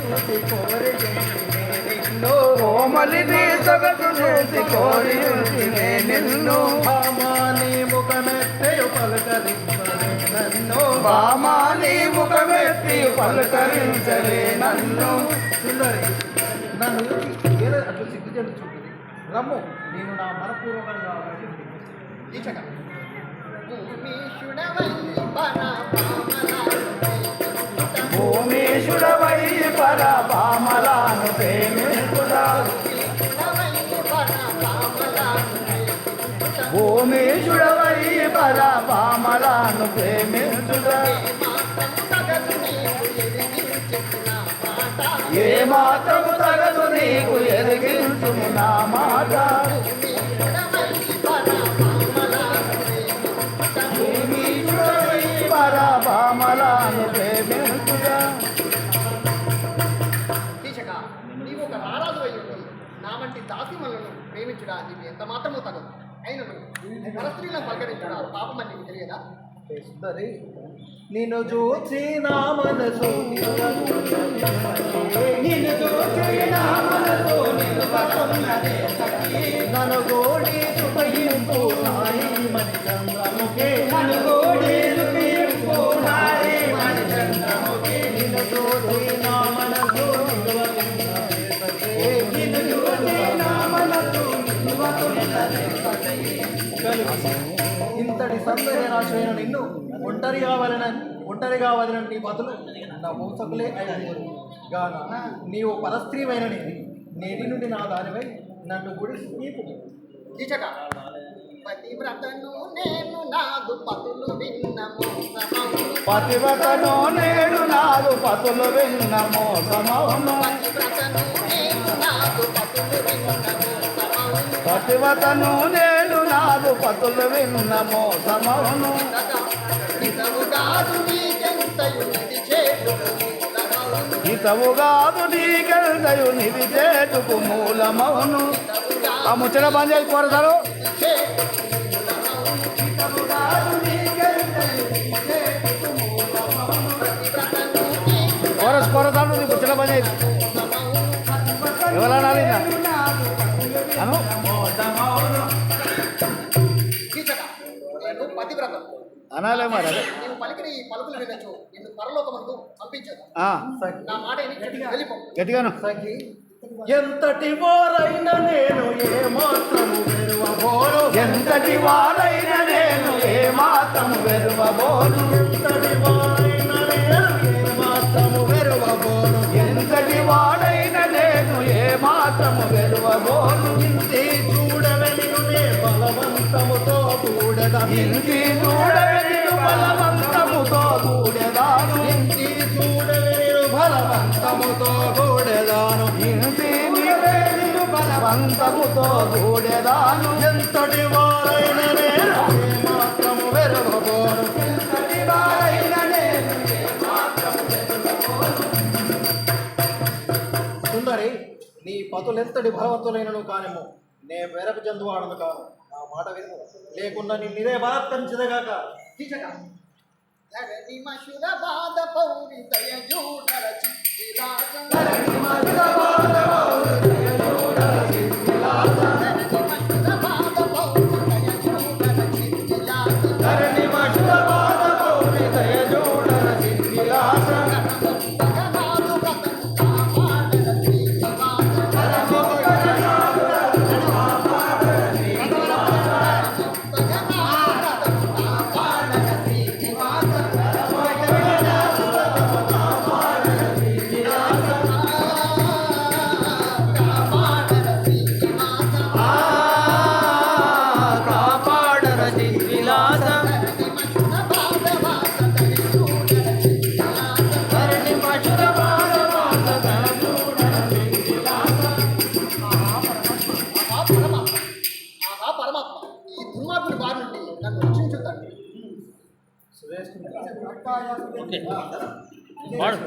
చూసి కోరి నిన్ను కోమలిని కోరి ఉంచినే నిన్ను భామాని ముఖమెత్తయు పలకరించలే నన్ను బామాని ముఖమెత్తి పలకరించలే నన్ను సుందరి నన్ను ఏదో అటు సిగ్గు చెల్లుచుంటుంది రమ్ము నేను నా మనపూర్వకంగా ఈచక భూమీశుడవై పర పామలాను ప్రేమికుడా భూమీశుడవై పర పామలాను ప్రేమించుడా ఏ మాత్రము తగదు నీకు ఎదిగించుము నా మాట. దాసిమలను ప్రేమించుడా నీవు ఎంత మాత్రమో తగదు. అయినను పరస్త్రీలను పలకరించుడా? పాపమని నీకు తెలియదా? నిన్ను చూచి నా మనసు. నిన్ను చూచి నా మనసు. నిన్ను సఖీ. నన్ను గోడి చుపయింపు నాయి మణిచంద్రముఖి. నన్ను గోడి చుపయింపు నాయి మణిచంద్రముఖి. నిన్ను చూచి నా ఇంతటి సౌందర్య రాశైన నిన్ను ఒంటరి కావాలన ఒంటరిగా వదిలిన నీ బదులు నా మోసకులే అయినారు గాన నీవు పరస్త్రీమైన నేను నేటి నుండి నా దానివై నన్ను గుడి నీకు కీచక. పతివ్రతను నేను నాదు పతులు విన్న మోసమౌను పతివతను నేడు నాడు పతులు విన్న మోసమౌను పతివ్రతను నేను నాదు పతులు విన్న మోసమౌను పతివతను నేడు నాడు పతులు విన్న మోసమౌను ఇతవు కాదు నీకెంతయు నిధి చేటుకు మూలమౌను ఆ ముచ్చట పని చేసి కోరతారు కోరస్ కోరతాడు నీ ముచ్చట పని చేసి ఎవరనాలి అను కీచక నేను పతివ్రతం. అనాలే మరి అదే. నేను పలికిన ఈ పలుకులు వినొచ్చు నిన్ను పరలోకమందు పంపించదు? ఆ, నా మాట ఏమి వెళ్ళిపో. గట్టిగాను. ఎంతటి వారైన నేను ఏ మాత్రము ఎంతటి వారైన మాత్రము వెరువబోను ఇంటి చూడవెను బలవంతముతో కూడద ఇంటి చూడవెను బలవంతముతో కూడెదాను. ఇంటి చూడవెను బలవంతముతో కూడెదాను ఇంటి బలవంతముతో కూడెదాను. ఎంతటి వారైన పతులెంతటి బలవంతులైనను కానేమో. నే వెరపు జంతువాడను కాను. నా మాట విను. లేకుండా నిన్నిదే బలత్తంచదగాక కీచక ధరణి మశుర బాధ పౌరి దయ ఈ దుర్మార్గుని బారి నుండి నన్ను రక్షించు తండ్రి సురేష్ వాడు